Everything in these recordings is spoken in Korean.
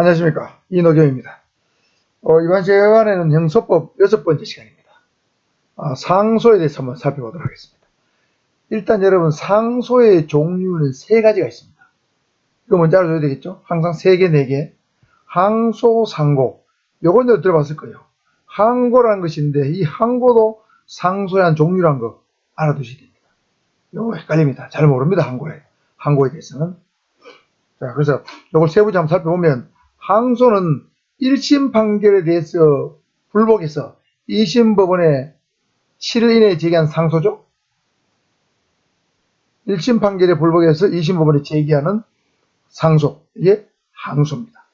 안녕하십니까. 이노경입니다. 어, 이번 시간에는 형소법 여섯 번째 시간입니다. 아, 상소에 대해서 한번 살펴보도록 하겠습니다. 일단 여러분, 상소의 종류는 세 가지가 있습니다. 이거 먼저 알아둬야 되겠죠? 항상 세 개, 네 개. 항소, 상고. 요건 여 들어봤을 거예요. 항고라는 것인데, 이 항고도 상소의 한 종류란 거 알아두셔야 됩니다. 요거 헷갈립니다. 잘 모릅니다. 항고에. 항고에 대해서는. 자, 그래서 요걸 세부적으로 한번 살펴보면, 항소는 1심 판결에 대해서 불복해서 2심 법원에 7일 이내에 제기한 상소죠. 1심 판결에 불복해서 2심 법원에 제기하는 상소. 이게 항소입니다.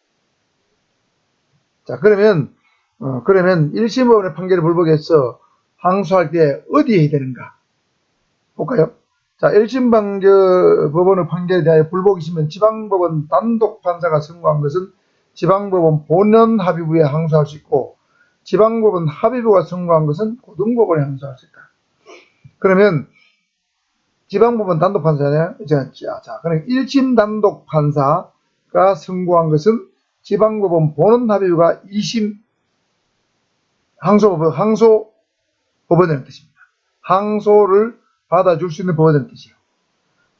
자, 그러면, 어, 그러면 1심 법원의 판결에 불복해서 항소할 때 어디에 해야 되는가? 볼까요? 자, 1심 판결, 법원의 판결에 대하여 불복이 있으면 지방법원 단독 판사가 선고한 것은 지방법원 본연 합의부에 항소할 수 있고 지방법원 합의부가 선고한 것은 고등법원에 항소할 수 있다. 그러면 지방법원 단독 판사냐? 자, 자, 자, 그럼 1심 단독 판사가 선고한 것은 지방법원 본원 합의부가 2심 항소법원, 항소법원이라는 뜻입니다. 항소를 받아줄 수 있는 법원이라는 뜻이에요.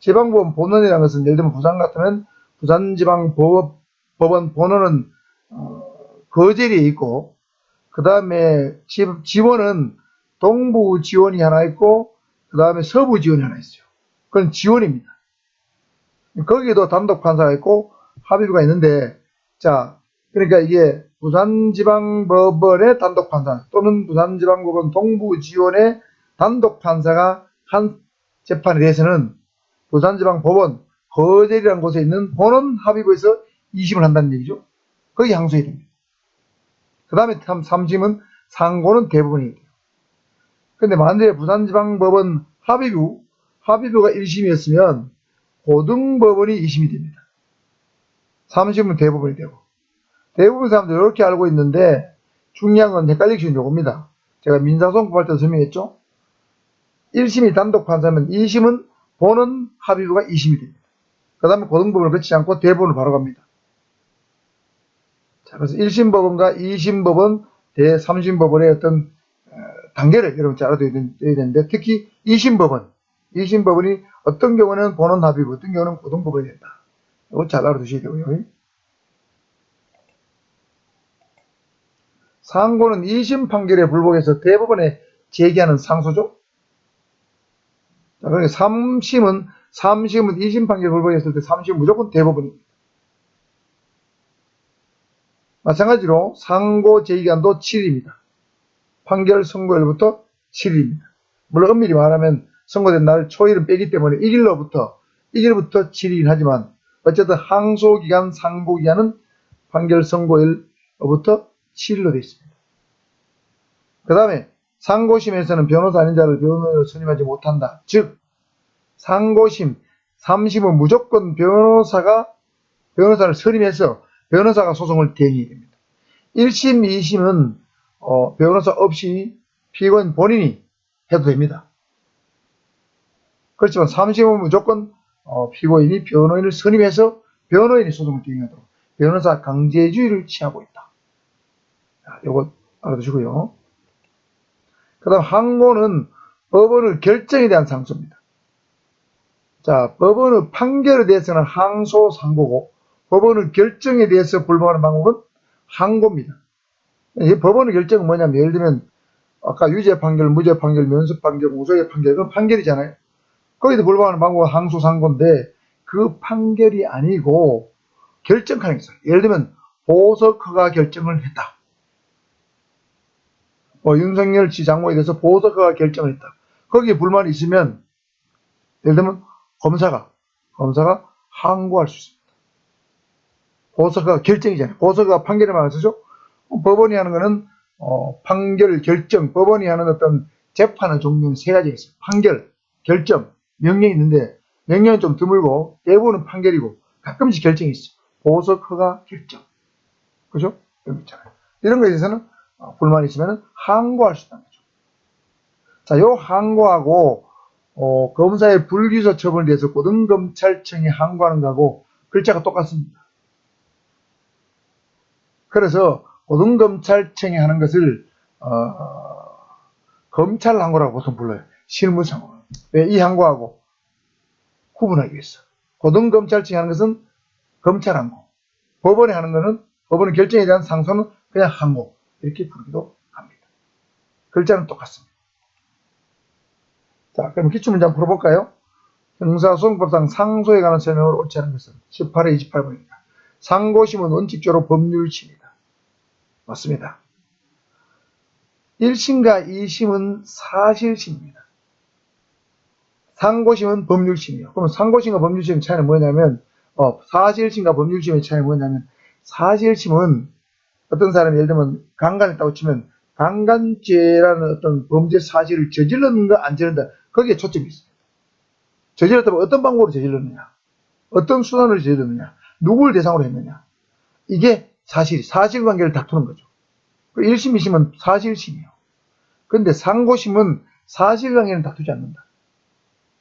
지방법원 본원이라는 것은 예를 들면 부산 같으면 부산지방법 법원 본원은 어, 거제리에 있고 그 다음에 지원은 동부 지원이 하나 있고 그 다음에 서부 지원이 하나 있어요. 그건 지원입니다. 거기에도 단독 판사가 있고 합의부가 있는데 자 그러니까 이게 부산지방법원의 단독 판사 또는 부산지방법원 동부 지원의 단독 판사가 한 재판에 대해서는 부산지방법원 거제리라는 곳에 있는 본원 합의부에서 2심을 한다는 얘기죠. 거기 항소해야 됩니다. 그 다음에 3심은 상고는 대부분이 돼요. 근데 만약에 부산지방법원 합의부, 합의부가 1심이었으면 고등법원이 2심이 됩니다. 3심은 대부분이 되고. 대부분 사람들 이렇게 알고 있는데 중요한 건 헷갈리기 쉬운 요겁니다. 제가 민사소송법 할 때 설명했죠. 1심이 단독 판사면 2심은 본원 합의부가 2심이 됩니다. 그 다음에 고등법원을 거치지 않고 대법원을 바로 갑니다. 자, 그래서 1심 법원과 2심 법원, 대3심 법원의 어떤 어, 단계를 여러분 잘 알아둬야 되는데 특히 2심 법원, 2심 법원이 어떤 경우는 본원 합의부, 어떤 경우는 고등법원이 된다. 이거 잘 알아두셔야 되고요. 상고는 2심 판결에 불복해서 대법원에 제기하는 상소죠. 자, 그러니까 3심은 3심은 2심 판결에 불복했을 때 3심은 무조건 대법원입니다. 마찬가지로 상고 제기간도 7일입니다. 판결 선고일부터 7일입니다. 물론 엄밀히 말하면 선고된 날 초일은 빼기 때문에 1일로부터 1일부터 7일이긴 하지만 어쨌든 항소기간, 상고기간은 판결 선고일로부터 7일로 되어 있습니다. 그 다음에 상고심에서는 변호사 아닌 자를 변호사로 선임하지 못한다. 즉 상고심, 3심은 무조건 변호사가 변호사를 선임해서 변호사가 소송을 됩니다. 1심, 2심은 어, 변호사 없이 피고인 본인이 해도 됩니다. 그렇지만 3심은 무조건 어, 피고인이 변호인을 선임해서 변호인이 소송을 대행하도록 변호사 강제주의를 취하고 있다. 자, 요거 알아두시고요. 그 다음 항고는 법원의 결정에 대한 상소입니다. 자, 법원의 판결에 대해서는 항소, 상고고 법원의 결정에 대해서 불복하는 방법은 항고입니다. 이 법원의 결정은 뭐냐면 예를 들면 아까 유죄 판결, 무죄 판결, 면접 판결, 무죄 판결 그건 판결이잖아요. 거기도 불복하는 방법은 항소, 상고인데 그 판결이 아니고 결정하는 게 있어요. 예를 들면 보석허가 결정을 했다. 뭐 윤석열 씨 장모에 대해서 보석허가 결정을 했다. 거기에 불만이 있으면 예를 들면 검사가 검사가 항고할 수 있습니다. 보석허가 결정이잖아요. 판결에 말안 쓰죠. 법원이 하는 거는 어, 판결, 결정, 법원이 하는 어떤 재판의 종류는 세 가지가 있어요. 판결, 결정, 명령이 있는데 명령은 좀 드물고 대부분은 판결이고 가끔씩 결정이 있어요. 보석, 허가, 결정. 그죠? 이런 거 있잖아요. 이런 거에 대해서는 어, 불만이 있으면 항고할 수 있다는 거죠. 자, 요 항고하고 어, 검사의 불기소 처분에 대해서 고등검찰청이 항고하는 거하고 글자가 똑같습니다. 그래서 고등검찰청이 하는 것을 어, 검찰 항고라고 보통 불러요. 실무상고. 왜이 항고하고 구분하기 위해서. 고등검찰청이 하는 것은 검찰 항고. 법원에 하는 것은 법원의 결정에 대한 상소는 그냥 항고. 이렇게 부르기도 합니다. 글자는 똑같습니다. 자, 그럼 기출문제 풀어볼까요? 형사소송법상 상소에 관한 설명을 옳지 않은 것은 18회 28번입니다. 상고심은 원칙적으로 법률심이다. 맞습니다. 1심과 2심은 사실심입니다. 상고심은 법률심이요. 그러면 상고심과 법률심의 차이는 뭐냐면, 어, 사실심과 법률심의 차이는 뭐냐면, 사실심은 어떤 사람이 예를 들면 강간했다고 치면, 강간죄라는 어떤 범죄 사실을 저질렀는가 안 저질렀는가, 거기에 초점이 있습니다. 저질렀다면 어떤 방법으로 저질렀느냐, 어떤 수단으로 저질렀느냐, 누구를 대상으로 했느냐. 이게 사실, 사실관계를 다투는 거죠. 그 1심, 2심은 사실심이요. 근데 상고심은 사실관계는 다투지 않는다.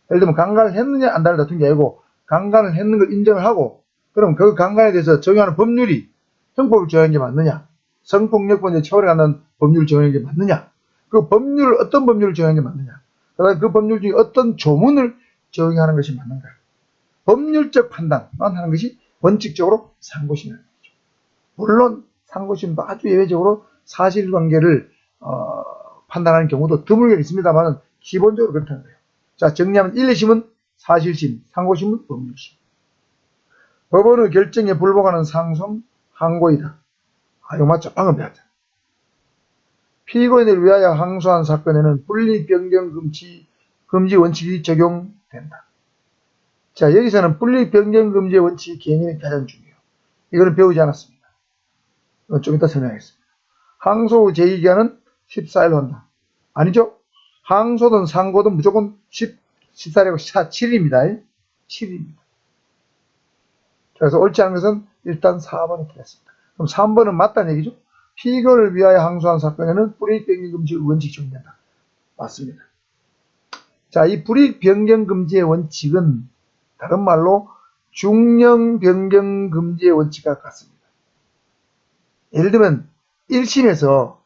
예를 들면 강간을 했느냐 안 했느냐 다툰 게 아니고 강간을 했는 걸 인정을 하고 그럼 그 강간에 대해서 적용하는 법률이 형법을 적용하는 게 맞느냐 성폭력범죄 처벌에 관한 법률을 적용하는 게 맞느냐 그 법률을 어떤 법률을 적용하는 게 맞느냐 그다음에 그 법률 중에 어떤 조문을 적용하는 것이 맞는가 법률적 판단만 하는 것이 원칙적으로 상고심이라는 거죠. 물론 상고심도 아주 예외적으로 사실관계를 어, 판단하는 경우도 드물게 있습니다만 기본적으로 그렇다는 거예요. 자, 정리하면 1, 2심은 사실심, 상고심은 법률심. 법원의 결정에 불복하는 상송, 항고이다. 아, 이거 맞죠? 방금 배웠잖아. 피고인을 위하여 항소한 사건에는 분리 변경 금지, 원칙이 적용된다. 자, 여기서는 분리 변경 금지의 원칙 개념이 가장 중요해요. 이거는 배우지 않았습니다. 이건 좀 이따 설명하겠습니다. 항소 후 제2기한은 14일 한다. 아니죠? 항소든 상고든 무조건 10, 14라고 7일입니다. 7일입니다. 그래서 옳지 않은 것은 일단 4번이 틀렸습니다. 그럼 3번은 맞다는 얘기죠? 피고를 위하여 항소한 사건에는 불이익 변경 금지 원칙이 적용된다. 맞습니다. 자, 이 불이익 변경 금지의 원칙은 다른 말로 중령 변경 금지의 원칙과 같습니다. 예를 들면 1심에서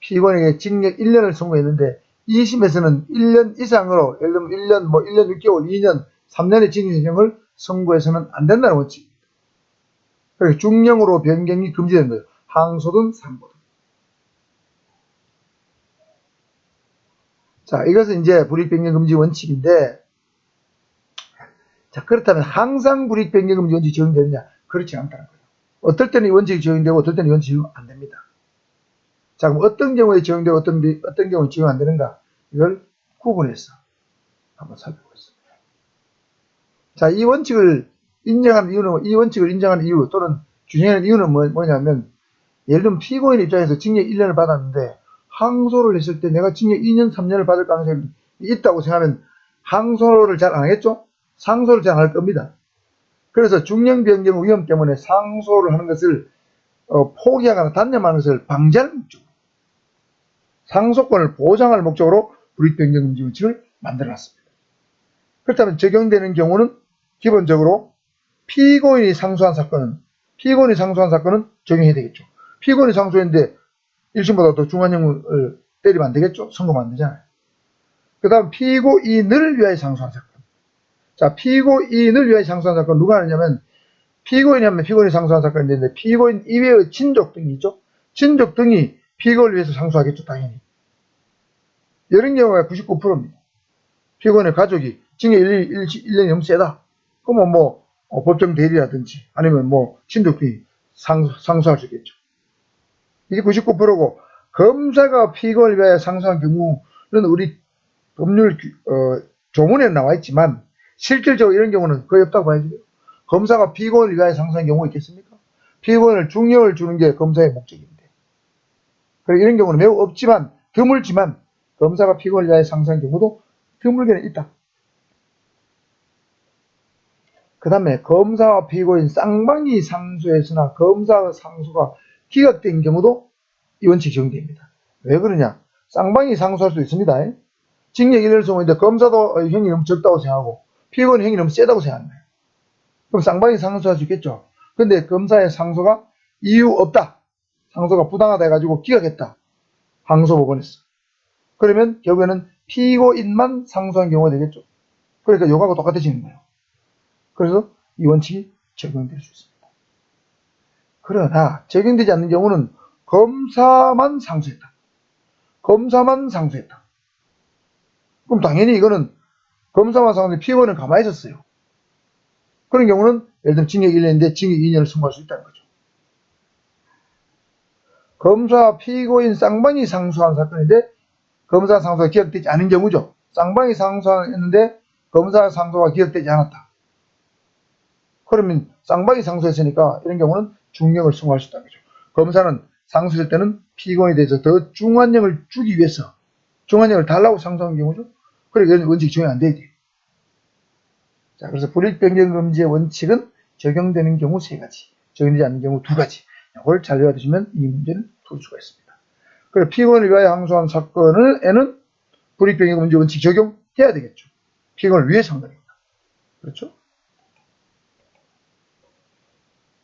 피고인에게 징역 1년을 선고했는데 2심에서는 1년 이상으로 예를 들면 1년 뭐 1년 6개월, 2년, 3년의 징역형을 선고해서는 안 된다는 원칙입니다. 그래서 중령으로 변경이 금지된 거예요. 항소든 상고든. 자, 이것은 이제 불이익변경 금지 원칙인데 자, 그렇다면 항상 불이익변경 금지 원칙이 적용되느냐? 그렇지 않다는 거예요. 어떨 때는 이 원칙이 적용되고 어떨 때는 이 원칙이 안 됩니다. 자, 그럼 어떤 경우에 적용되고 어떤, 어떤 경우에 적용 안 되는가? 이걸 구분해서 한번 살펴보겠습니다. 자, 이 원칙을 인정하는 이유는, 이 원칙을 인정하는 이유 또는 규정하는 이유는 뭐, 뭐냐면, 예를 들면 피고인 입장에서 징역 1년을 받았는데, 항소를 했을 때 내가 징역 2년, 3년을 받을 가능성이 있다고 생각하면, 항소를 잘 안 하겠죠? 상소를 잘 안 할 겁니다. 그래서 중형 변경 위험 때문에 상소를 하는 것을 어, 포기하거나 단념하는 것을 방지하는 목적으로 상소권을 보장할 목적으로 불이익변경 금지 원칙을 만들어놨습니다. 그렇다면 적용되는 경우는 기본적으로 피고인이 상소한 사건은 피고인이 상소한 사건은 적용해야 되겠죠. 피고인이 상소했는데 1심보다 더 중한형을 때리면 안 되겠죠. 선고만 안 되잖아요. 그 다음 피고인을 위하여 상소한 사건. 자, 피고인을 위하여 상소한 사건 누가 하느냐면 피고인이 하면 피고인이 상소한 사건이 있는데 피고인 이외의 친족 등이 있죠. 친족 등이 피고를 위해서 상소하겠죠, 당연히. 이런 경우가 99%입니다. 피고인의 가족이 징역 1, 1, 1년이 너무 세다. 그러면 뭐 어, 법정 대리라든지 아니면 뭐 친족들이 상소, 상소할 수 있겠죠. 이게 99%고 검사가 피고를 위하여 상소한 경우는 우리 법률 어, 조문에 나와 있지만 실질적으로 이런 경우는 거의 없다고 봐야죠. 검사가 피고를 위하여 상소한 경우가 있겠습니까? 피고인을 중형을 주는 게 검사의 목적인데. 그리고 이런 경우는 매우 없지만 드물지만 검사가 피고를 위하여 상소한 경우도 드물게는 있다. 그 다음에 검사와 피고인 쌍방이 상소했으나 검사의 상소가 기각된 경우도 이 원칙 적용됩니다. 왜 그러냐? 쌍방이 상소할 수 있습니다. 징역 1년을 선고했는데 검사도 형이 너무 적다고 생각하고 피고인 형이 너무 세다고 생각하는 그럼 쌍방이 상소할 수 있겠죠. 근데 검사의 상소가 이유 없다. 상소가 부당하다 해가지고 기각했다. 항소법원에서. 그러면 결국에는 피고인만 상소한 경우가 되겠죠. 그러니까 요거하고 똑같아지는 거예요. 그래서 이 원칙이 적용될 수 있습니다. 그러나 적용되지 않는 경우는 검사만 상소했다. 검사만 상소했다. 그럼 당연히 이거는 검사만 상소해 피고인은 가만히 있었어요. 그런 경우는 예를 들면 징역 1년인데 징역 2년을 선고할 수 있다는 거죠. 검사 피고인 쌍방이 상소한 사건인데 검사 상소가 기각되지 않은 경우죠. 쌍방이 상소했는데 검사 상소가 기각되지 않았다. 그러면 쌍방이 상소했으니까 이런 경우는 중형을 선고할 수 있다는 거죠. 검사는 상소할 때는 피고인에 대해서 더 중한형을 주기 위해서 중한형을 달라고 상소한 경우죠. 그러니까 원칙이 적용 안 되지. 자, 그래서 불이익변경 금지의 원칙은 적용되는 경우 세 가지, 적용되지 않는 경우 두 가지. 이걸 잘 외워두시면 이 문제는 풀 수가 있습니다. 그리고 피고인을 위하여 항소한 사건을 에는 불이익변경 금지 원칙 적용해야 되겠죠. 피고인을 한 거니까. 그렇죠?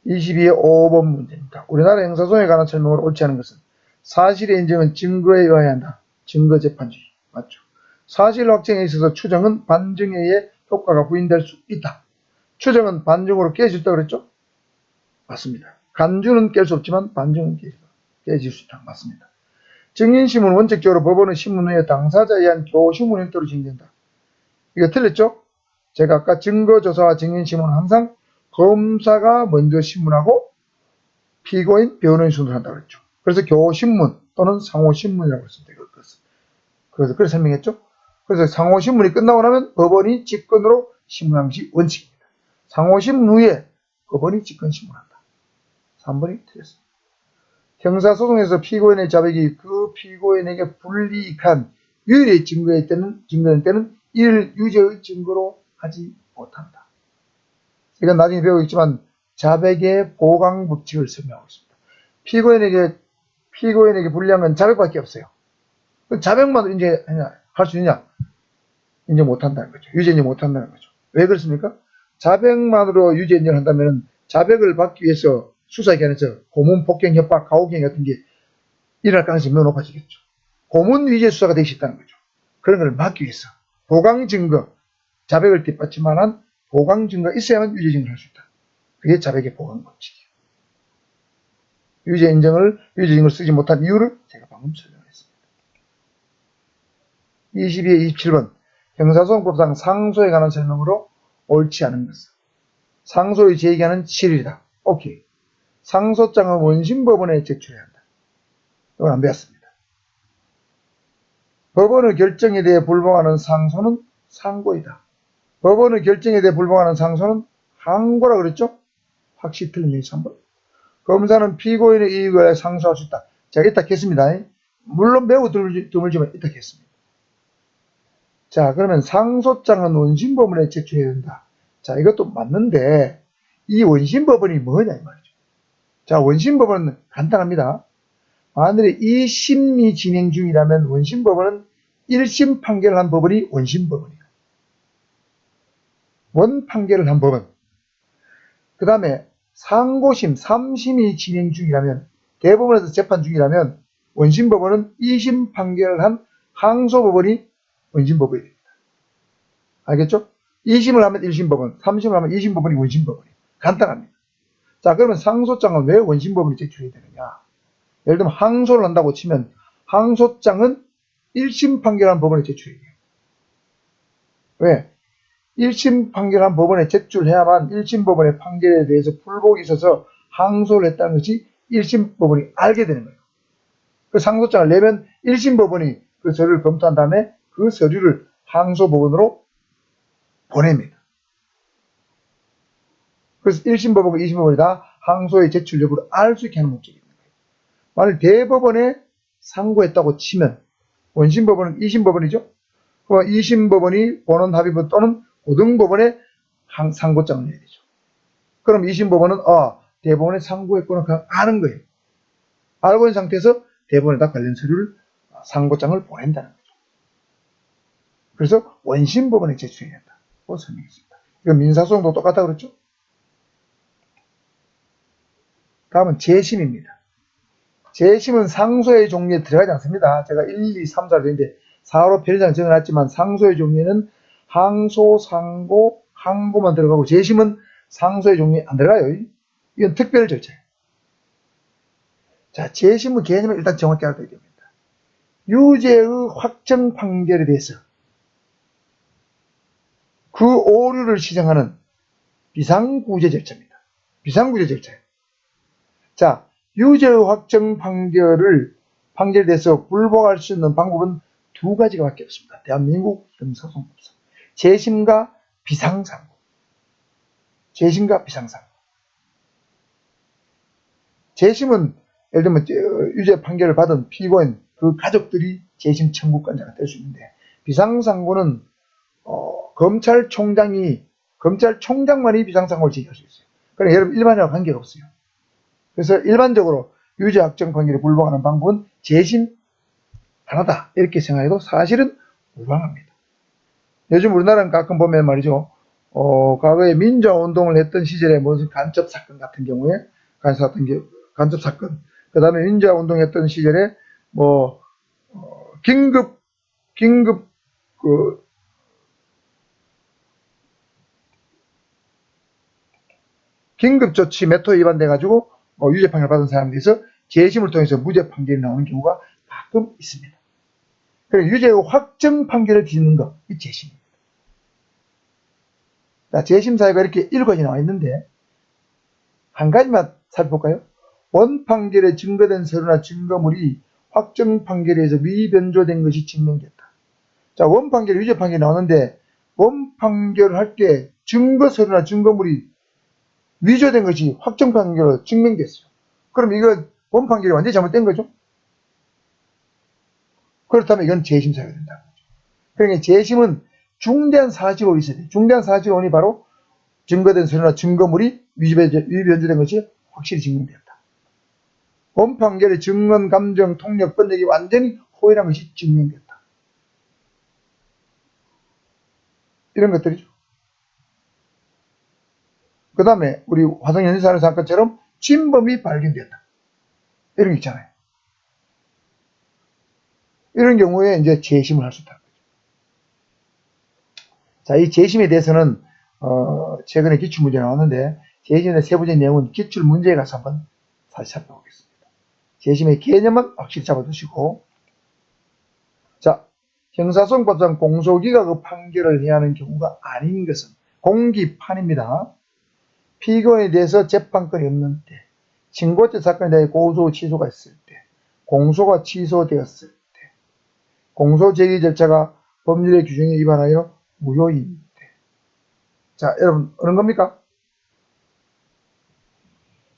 22의 5번 문제입니다. 우리나라 형사소송에 관한 설명을 옳지 않은 것은 사실의 인정은 증거에 의해야 한다. 증거재판주의. 맞죠? 사실 확정에 있어서 추정은 반증에 의해 효과가 부인될 수 있다. 추정은 반증으로 깨질 수 그랬죠? 맞습니다. 간주는 깰 수 없지만 반증은 깨- 깨질 수 있다. 맞습니다. 증인신문 원칙적으로 법원의 신문 후에 당사자에 의한 교신문 형태로 진행된다. 이거 틀렸죠? 제가 아까 증거조사와 증인신문은 항상 검사가 먼저 신문하고 피고인, 변호인 순으로 한다고 그랬죠. 그래서 교신문 또는 상호신문이라고 했습니다. 그것을. 그래서 그렇게 설명했죠. 그래서 상호신문이 끝나고 나면 법원이 직권으로 것이 원칙입니다. 상호신문 후에 법원이 직권 신문한다. 3번이 틀렸습니다. 형사소송에서 피고인의 자백이 그 피고인에게 불리익한 유일의 증거일 때는, 증거일 때는 이를 유죄의 증거로 하지 못한다. 이건 나중에 배우겠지만 자백의 보강 법칙을 설명하고 있습니다. 피고인에게 피고인에게 불리한 건 자백밖에 없어요. 그 자백만 이제 할 수 있냐? 인정 못한다는 거죠. 유죄 인정 못한다는 거죠. 왜 그렇습니까? 자백만으로 유죄 인정을 한다면 자백을 받기 위해서 수사기관에서 고문 폭행 협박 가혹행 같은 게 일어날 가능성이 매우 높아지겠죠. 고문 위죄 수사가 될수 있다는 거죠. 그런 걸 막기 위해서 보강 증거 자백을 뒷받침만한 보강 증거가 있어야만 유죄 증거를 할 수 있다. 그게 자백의 보강 법칙이에요. 유죄 인정을 유죄 증거를 쓰지 못한 이유를 제가 방금 설명했습니다. 22에 27번 형사소송법상 상소에 관한 설명으로 옳지 않은 것은 상소의 제기하는 7일이다. 오케이. 상소장은 원심법원에 제출해야 한다. 이건 안 배웠습니다. 법원의 결정에 대해 불복하는 상소는 상고이다. 법원의 결정에 대해 불복하는 상소는 항고라 그랬죠? 확실히 틀린 얘기 3번. 검사는 피고인의 이익을 상소할 수 있다. 제가 이따 겠습니다. 물론 매우 드물지, 드물지만 이따 겠습니다. 자, 그러면 상소장은 원심법원에 제출해야 된다. 자, 이것도 맞는데, 이 원심법원이 뭐냐, 이 말이죠. 자, 원심법원은 간단합니다. 만일에 이 심리 진행 중이라면 원심법원은 1심 판결을 한 법원이 원심법원이에요. 원 판결을 한 법원. 그 다음에 상고심 3심이 진행 중이라면 대법원에서 재판 중이라면 원심법원은 2심 판결을 한 항소법원이 원심법원이 됩니다. 알겠죠? 2심을 하면 1심법원, 3심을 하면 2심법원이 원심법원이에요. 간단합니다. 자 그러면 상소장은 왜 원심법원이 제출해야 되느냐? 예를 들면 항소를 한다고 치면 항소장은 1심 판결한 법원에 제출해야 돼요. 왜? 1심 판결한 법원에 제출해야만 1심 법원의 판결에 대해서 불복이 있어서 항소를 했다는 것이 1심 법원이 알게 되는 거예요. 그 상소장을 내면 1심 법원이 그 서류를 검토한 다음에 그 서류를 항소 법원으로 보냅니다. 그래서 1심 법원과 2심 법원이 다 항소의 제출 여부를 알 수 있게 하는 거예요. 만일 대법원에 상고했다고 치면 원심 법원은 2심 법원이죠. 그럼 2심 법원이 본원 합의문 또는 고등법원에 항- 상고장을 내야 되죠. 그럼 2심 법원은 아 대법원에 상고했구나 그냥 아는 거예요. 알고 있는 상태에서 대법원에다 관련 서류를 아, 상고장을 보낸다는 거죠. 그래서 원심 법원에 제출해야 된다고 설명했습니다. 이거 민사소송도 똑같다 그랬죠? 다음은 재심입니다. 재심은 상소의 종류에 들어가지 않습니다. 제가 1, 2, 3, 4를 되는데 4로 편의상 정해놨지만 상소의 종류에는 항소, 상고, 항고만 들어가고 재심은 상소의 종류에 안 들어가요. 이건 특별 절차예요. 자, 재심의 개념을 일단 정확히 알아야 됩니다. 유죄의 확정 판결에 대해서 그 오류를 시정하는 비상구제 절차입니다. 비상구제 절차예요. 자, 유죄의 확정 판결을 판결돼서 불복할 수 있는 방법은 두 가지가 밖에 없습니다. 대한민국 형사소송법상 재심과 비상상고. 재심과 비상상고. 재심은 예를 들면 저, 유죄 판결을 받은 피고인 그 가족들이 재심 청구권자가 될 수 있는데 비상상고는 어, 검찰총장이 검찰총장만이 비상상고를 제기할 수 있어요. 그러니까 여러분 일반인하고 관계가 없어요. 그래서 일반적으로 유죄 확정 판결에 불복하는 방법은 재심 하나다 이렇게 생각해도 사실은 무방합니다. 요즘 우리나라는 가끔 보면 말이죠. 어, 과거에 민주화운동을 했던 시절에 무슨 간첩 사건 같은 경우에 간첩 사건, 간첩 사건 그 다음에 민주화운동 했던 시절에 뭐 어, 긴급 긴급 그 긴급 조치 메토 위반돼 가지고 어, 유죄 판결 받은 사람들에 서 재심을 통해서 무죄 판결이 나오는 경우가 가끔 있습니다. 그래 유죄 확정 판결을 뒤는 것, 이 재심입니다. 자, 재심 사유가 이렇게 일관이 나와 있는데 한 가지만 살펴볼까요? 원 판결에 증거된 서류나 증거물이 확정 판결에 의해서 미변조된 것이 증명됐다. 자, 원 판결, 유죄 판결이 나오는데 원 판결을 할 때 증거 서류나 증거물이 위조된 것이 확정 판결로 증명됐어요. 그럼 이거 원 판결이 완전히 잘못된 거죠? 그렇다면 이건 재심 사유가 된다. 그러니까 재심은 중대한 사실이 있어야 돼요. 중대한 사실원이 바로 증거된 서류나 증거물이 위변조된 것이 확실히 증명되었다. 본 판결의 증언, 감정, 통력, 번역이 완전히 호일한 것이 증명됐다. 이런 것들이죠. 그 다음에 우리 화성연사를 사건처럼 진범이 발견됐다. 이런 게 있잖아요. 이런 경우에 이제 재심을 할수 거죠. 자, 이 재심에 대해서는 어, 최근에 기출 문제 나왔는데 재심의 세부적인 내용은 기출 문제에 가서 한번 다시 살펴보겠습니다. 재심의 개념은 확실히 잡아두시고 자, 형사소송법상 공소기가 그 판결을 해야 하는 경우가 아닌 것은 공기판입니다. 피고인에 대해서 재판권이 없는 때, 신고죄 사건에 대해 고소 취소가 있을 때, 공소가 취소되었을 때, 공소 제기 절차가 법률의 규정에 위반하여 무효인 때. 자, 여러분, 어느 겁니까?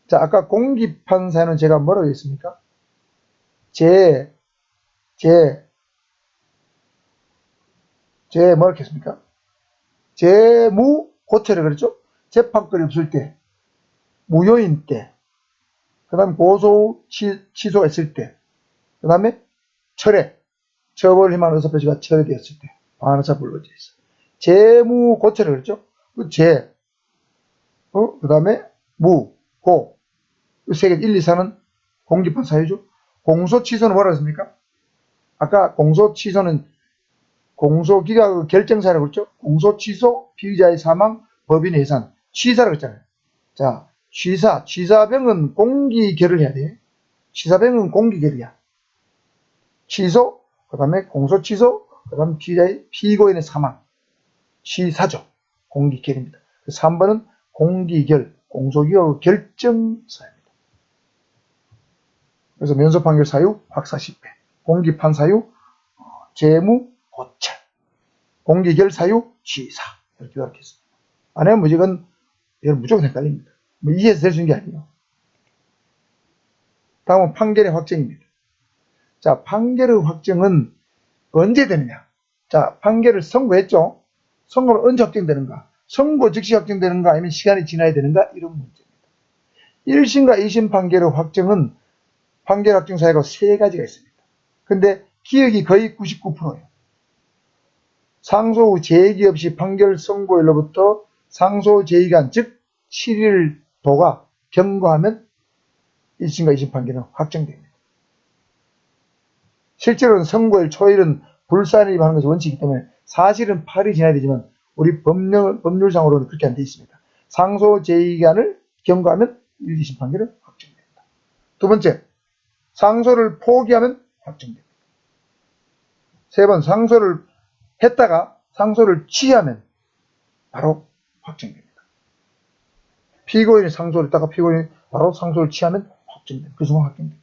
자, 아까 공기판 사는 제가 뭐라고 했습니까? 제, 제, 제 뭐라고 했습니까? 재무 고체를 그랬죠? 재판권이 없을 때, 무효인 때, 그 다음 고소 취, 취소가 있을 때, 그 다음에 철회, 처벌 희망 의사 표시가 철회되었을 때, 반환사 불러져 있어. 재무 고체를 그랬죠? 그 재, 어? 그 다음에 무, 고, 세계 1, 2, 4는 공기판 사유죠. 공소 취소는 뭐라 했습니까? 아까 공소 취소는 공소기각 결정사라고 그랬죠. 공소 취소, 피의자의 사망, 법인의 해산, 취사라고 했잖아요. 자, 취사, 취사병은 공기결을 해야 돼. 취사병은 공기결이야. 취소, 그 다음에 공소 취소, 그 다음 피의자의 피고인의 사망, 취사죠. 공기결입니다. 3번은 공기결, 공소기각 결정사입니다. 그래서 면소 판결 사유 확사 10회, 공기판 사유 어, 재무 고찰, 공기결 사유 취사 이렇게 요약했습니다. 안 하면 무조건 여러분 무조건 헷갈립니다. 뭐 이해해서 될 수 있는 게 아니에요. 다음은 판결의 확정입니다. 자, 판결의 확정은 언제 되느냐? 자, 판결을 선고했죠? 선고는 언제 확정되는가? 선고 즉시 확정되는가? 아니면 시간이 지나야 되는가? 이런 문제입니다. 1심과 2심 판결의 확정은 판결 확정 사유가 세 가지가 있습니다. 근데 기억이 거의 99%예요. 상소 후 제기 없이 판결 선고일로부터 상소 제기간 즉 7일 도가 경과하면 1심과 2심 판결은 확정됩니다. 실제로는 선고일 초일은 불산일이 하는 것이 원칙이기 때문에 사실은 8이 지나야 되지만 우리 법령, 법률상으로는 그렇게 안 돼 있습니다. 상소 제의기한을 경과하면 1, 2심 판결은 확정됩니다. 두 번째, 상소를 포기하면 확정됩니다. 세 번, 상소를 했다가 상소를 취하면 바로 확정됩니다. 피고인이 상소를 했다가 피고인이 바로 상소를 취하면 확정됩니다. 그 순간 확정됩니다.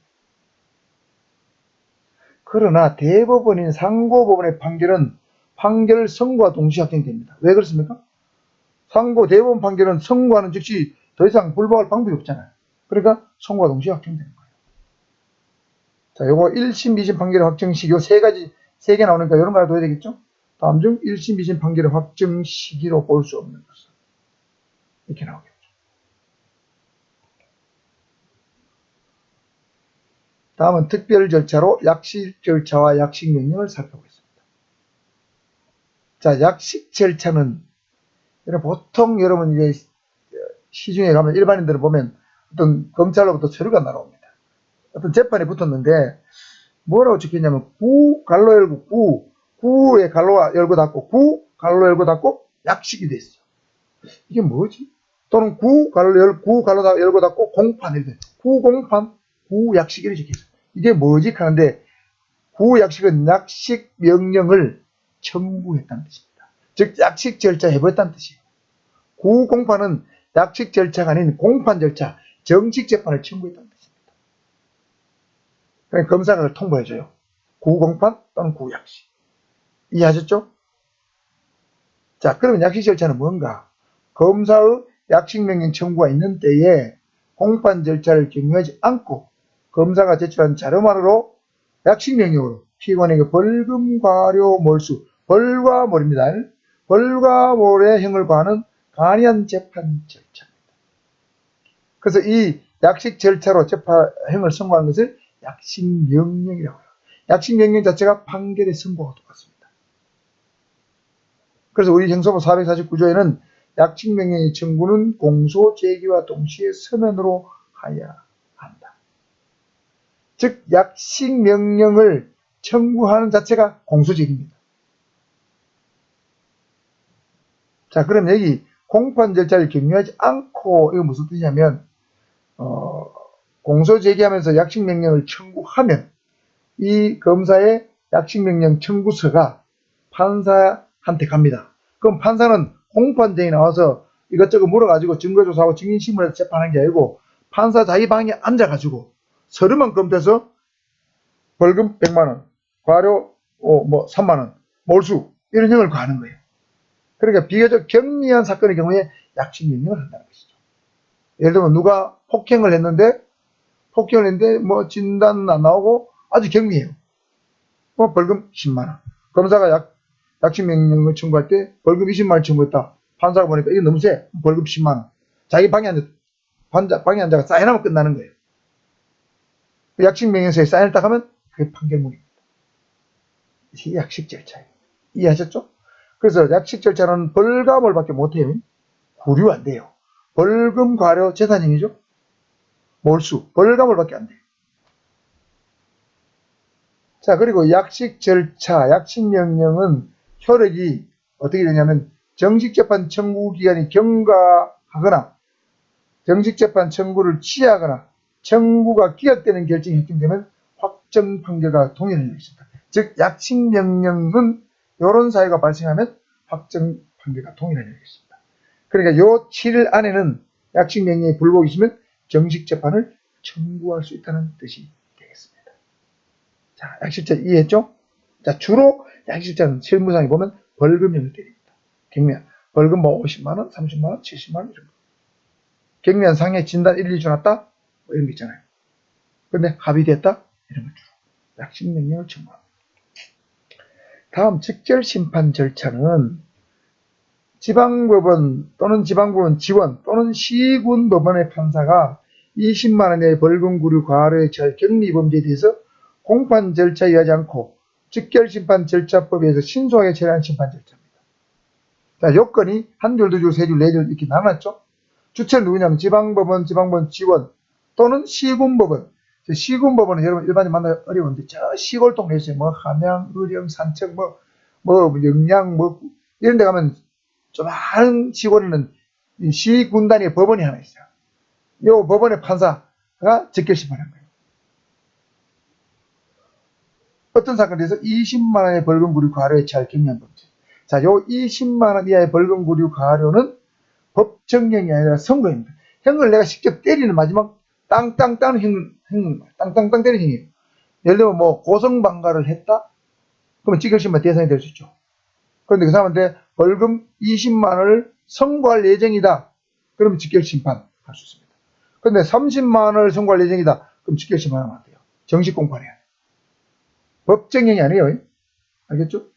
그러나 대법원인 상고법원의 판결은 판결 선고와 동시에 확정됩니다. 왜 그렇습니까? 상고 대법원 판결은 선고하는 즉시 더 이상 불복할 방법이 없잖아요. 그러니까 선고와 동시에 확정되는 거예요. 자, 요거 1심, 2심 판결의 확정시 요세 가지, 세 개 나오니까 이런 거 알아둬야 되겠죠? 다음 중 1심, 2심 판결의 확정 시기로 볼 수 없는 것은 이렇게 나오겠죠. 다음은 특별 절차로 약식 절차와 약식 명령을 살펴보겠습니다. 자, 약식 절차는 보통 여러분 이제 시중에 가면 일반인들을 보면 어떤 검찰로부터 서류가 날아옵니다. 어떤 재판이 붙었는데 뭐라고 적혀있냐면 구 갈로 열고 구 구에 갈로 열고 닫고 구 갈로 열고 닫고 약식이 됐어. 이게 뭐지? 또는 구 갈로 열, 구 갈로 닫- 열고 닫고 공판 이렇게 구 공판 구 약식 이렇게 적혀 있어. 이게 뭐지? 하는데 구 약식은 약식 명령을 청구했다는 뜻입니다. 즉 약식 절차 해버렸다는 뜻이에요. 구 공판은 약식 절차가 아닌 공판 절차, 정식 재판을 청구했다는 뜻입니다. 그러니까 검사가 통보해줘요. 구공판 또는 구약식. 이해하셨죠? 자, 그러면 약식 절차는 뭔가? 검사의 약식 명령 청구가 있는 때에 공판 절차를 경유하지 않고 검사가 제출한 자료만으로 약식 명령으로 피고인에게 벌금 과료 몰수, 벌과 몰입니다. 벌과 몰의 형을 과하는 간이한 재판 절차입니다. 그래서 이 약식 절차로 재판형을 선고하는 것을 약식 명령이라고 해요. 약식 명령 자체가 판결의 선고와 똑같습니다. 그래서 우리 형소법 449조에는 약식 명령의 청구는 공소 제기와 동시에 서면으로 하여야 한다. 즉 약식 명령을 청구하는 자체가 공소제기입니다. 자, 그럼 여기 공판 절차를 경유하지 않고 이거 무슨 뜻이냐면 어, 공소 제기하면서 약식 명령을 청구하면 이 검사의 약식 명령 청구서가 판사한테 갑니다. 그럼 판사는 공판장에 나와서 이것저것 물어가지고 증거조사하고 증인신문에서 재판하는 게 아니고 판사 자기 방에 앉아가지고 서류만 검토해서 벌금 100만원, 과료 어, 뭐 3만원, 몰수 이런 형을 가하는 거예요. 그러니까 비교적 경미한 사건의 경우에 약식 명령을 한다는 것이죠. 예를 들면 누가 폭행을 했는데 폭행을 했는데 뭐 진단은 안 나오고 아주 경미해요. 뭐 벌금 10만 원. 검사가 약, 약식 명령을 청구할 때 벌금 20만 원 청구했다. 판사가 보니까 이게 너무 세. 벌금 10만 원. 자기 방에 앉아 판자, 방에 앉아가 사인하면 끝나는 거예요. 그 약식 명령서에 사인을 딱 하면 그게 판결문입니다. 이게 약식 절차예요. 이해하셨죠? 그래서 약식 절차는 벌감을 밖에 못해요. 구류 안 돼요. 벌금, 과료, 재산형이죠. 몰수, 벌감을 밖에 안 돼요. 자, 그리고 약식 절차, 약식 명령은 효력이 어떻게 되냐면 정식재판 청구 기간이 경과하거나 정식재판 청구를 취하거나 청구가 기각되는 결정이 확정되면 확정 판결과 동일한 것입니다. 즉 약식 명령은 이런 사유가 발생하면 확정 판결과 동일한 것입니다. 그러니까 요 7일 안에는 약식 명령이 불복이 있으면 정식 재판을 청구할 수 있다는 뜻이 되겠습니다. 자, 약식자 이해했죠? 자, 주로 약식자는 실무상에 보면 벌금형을 때립니다. 경미한 벌금 뭐 50만원, 30만원, 70만원 이런 거. 경미한 상해 진단 1, 2주 났다? 뭐 이런 거 있잖아요. 근데 합의됐다? 이런 걸 주로 약식 명령을 청구합니다. 다음 직결 심판 절차는 지방법원 또는 지방법원 지원 또는 시군 법원의 판사가 20만 원의 벌금 구류 과료의 절 격리 범죄에 대해서 공판 절차에 의하지 않고 직결 심판 절차법에 의해서 신속하게 처리하는 심판 절차입니다. 자, 요건이 한 줄, 두 줄, 세 줄, 네 줄 이렇게 나눴죠? 주체는 누구냐면 지방법원, 지방법원 지원 또는 시군법원. 저 시군법원은 여러분 일반인 만나기 어려운데 저 시골 동네에 있어요. 뭐 함양, 의령, 산청, 뭐, 뭐 영양, 뭐 이런 데 가면 조그마한 시골에는 이 시군단위 법원이 하나 있어요. 요 법원의 판사가 직결심판한 거예요. 어떤 사건에 대해서 20만 원의 벌금 구류 과료에 처할 경미한 범죄. 자, 요 20만 원 이하의 벌금 구류 과료는 법정형이 아니라 선고입니다. 형을 내가 직접 때리는 마지막 땅땅땅 형, 형, 땅땅땅 때리는 형이에요. 예를 들면 뭐 고성방가를 했다? 그러면 직결심판 대상이 될 수 있죠. 그런데 그 사람한테 벌금 20만 원을 선고할 예정이다. 그러면 직결심판 할 수 있습니다. 근데 30만 원을 선고할 예정이다. 그럼 직결심판 하면 안 돼요. 정식 공판해야 돼요. 법정형이 아니에요. 알겠죠?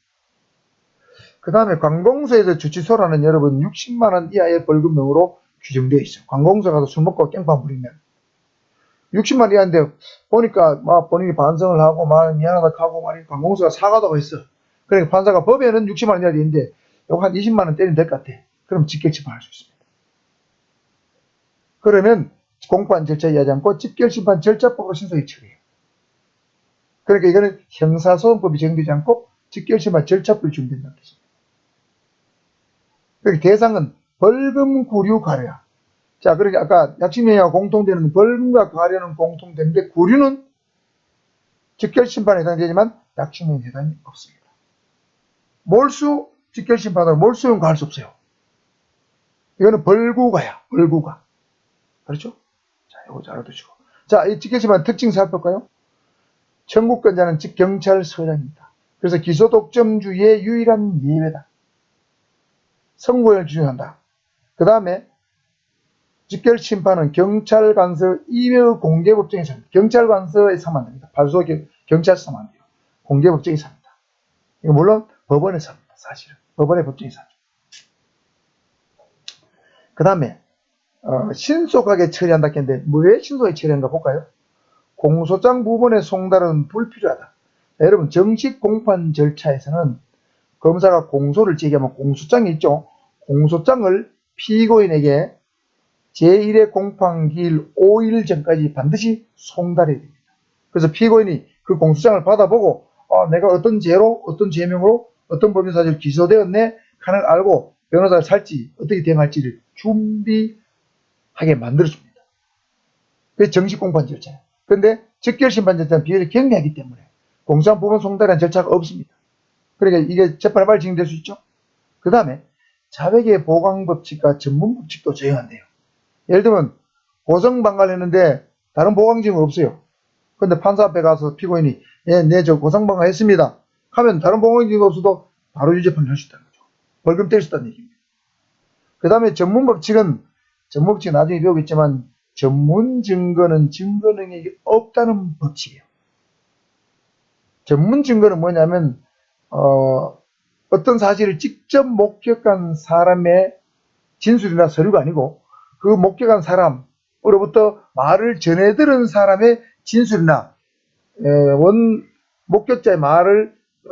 그 다음에 관공서에서 주치소라는 여러분 60만원 이하의 벌금형으로 규정되어 있어요. 관공서 가서 술 먹고 깽판 부리면. 60만 이하인데 보니까 막 본인이 반성을 하고 말 미안하다 하고 말이 관공서가 사과도 했어. 그러니까 판사가 법에는 60만 원 이하 되는데 요거 한 20만 원 때리면 될 것 같아. 그럼 직결심판 할 수 있습니다. 그러면 공판 절차에 하지 않고 직결심판 절차법으로 신속히 처리해요. 그러니까 이거는 형사소송법이 적용되지 않고 직결심판 절차법이 준비된다는 뜻입니다. 그러니까 대상은 벌금 구류 과료야. 자, 그러니까 아까 약식명령과 공통되는 벌금과 과료는 공통되는데 구류는 직결심판에 해당되지만 약식명에 해당이 없습니다. 몰수 직결심판으로 몰수는 가할 수 없어요. 이거는 벌구가야, 벌구가. 그렇죠? 자, 이거 잘 알아두시고. 자, 이 직결심판 특징 살펴볼까요? 청구권자는 즉 경찰서장입니다. 그래서 기소독점주의의 유일한 예외다. 선고를 주장한다. 그 다음에 직결 심판은 경찰관서 이외의 공개 법정에서 합니다. 경찰관서에서 하면 안 됩니다. 발소 경찰서만 안 돼요. 공개 법정에서 합니다. 이거 물론 법원에서 합니다. 사실은. 법원의 법정에서 하죠. 그 다음에 어, 신속하게 처리한다 했는데 왜 신속하게 처리한가 볼까요? 공소장 부분의 송달은 불필요하다. 자, 여러분 정식 공판 절차에서는 검사가 공소를 제기하면 공소장이 있죠. 공소장을 피고인에게 제1회 공판기일 5일 전까지 반드시 송달해야 됩니다. 그래서 피고인이 그 공소장을 받아보고 어, 내가 어떤 죄로 어떤 죄명으로 어떤 법률 사실 기소되었네 하는 알고 변호사를 살지 어떻게 대응할지를 준비하게 만들어줍니다. 그게 정식 공판 절차예요. 근데 직결심판 절차는 비교적 경미하기 때문에 공소장 부분 송달한 절차가 없습니다. 그러니까 이게 재판에 빨리 진행될 수 있죠. 그 다음에 자백의 보강법칙과 전문법칙도 적용한대요. 예를 들면 고성방가를 했는데 다른 보강증은 없어요. 근데 판사 앞에 가서 피고인이 예, 네, 저 고성방가 했습니다. 하면 다른 보강증이 없어도 바로 유죄판을 할 수 있다는 거죠. 벌금 뗄 수 있다는 얘기입니다. 그 다음에 전문법칙은 전문법칙 나중에 배우겠지만 전문 증거는 증거 능력이 없다는 법칙이에요. 전문 증거는 뭐냐면 어, 어떤 사실을 직접 목격한 사람의 진술이나 서류가 아니고 그 목격한 사람으로부터 말을 전해 들은 사람의 진술이나 에, 원 목격자의 말을 어,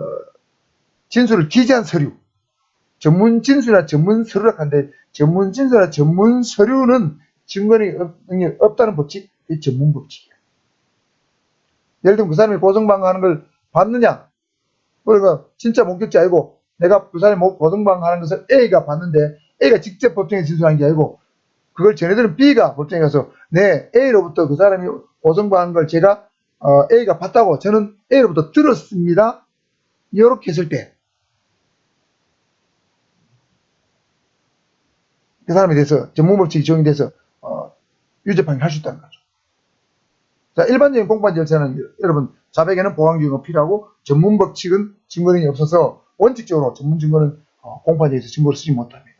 진술을 기재한 서류 전문 진술이나 전문 서류라 하는데 전문 진술이나 전문 서류는 증거능이 없다는 법칙 이 전문 법칙이에요. 예를 들면 그 사람이 고성방하는 걸 봤느냐 그러니까 진짜 목격자 아니고 내가 그 사람이 고성방하는 것을 A가 봤는데 A가 직접 법정에 진술한 게 아니고 그걸 전해들은 B가 법정에 가서 네 A로부터 그 사람이 고성방한 걸 제가 어, A가 봤다고 저는 A로부터 들었습니다. 이렇게 했을 때 그 사람에 대해서 전문 법칙이 적용이 돼서 어, 유죄판을 할 수 있다는 거죠. 자, 일반적인 공판 절차는 여러분 자백에는 보강증거가 필요하고 전문 법칙은 증거능이 없어서 원칙적으로 전문 증거는 어, 공판에서 증거를 쓰지 못합니다.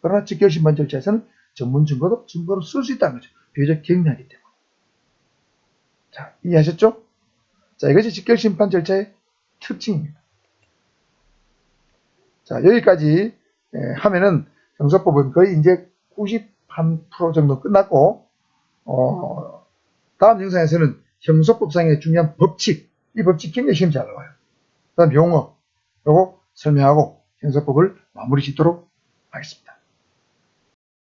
그러나 직결심판 절차에서는 전문 증거도 증거로 쓸 수 있다는 거죠. 비교적 경미하기 때문에. 자, 이해하셨죠? 자, 이것이 직결심판 절차의 특징입니다. 자, 여기까지 예, 하면은 형사법은 거의 이제 93% 정도 끝났고, 어, 다음 영상에서는 형사법상의 중요한 법칙, 이 법칙 굉장히 시험 잘 나와요. 그 다음 용어, 요거 설명하고 형사법을 마무리 짓도록 하겠습니다.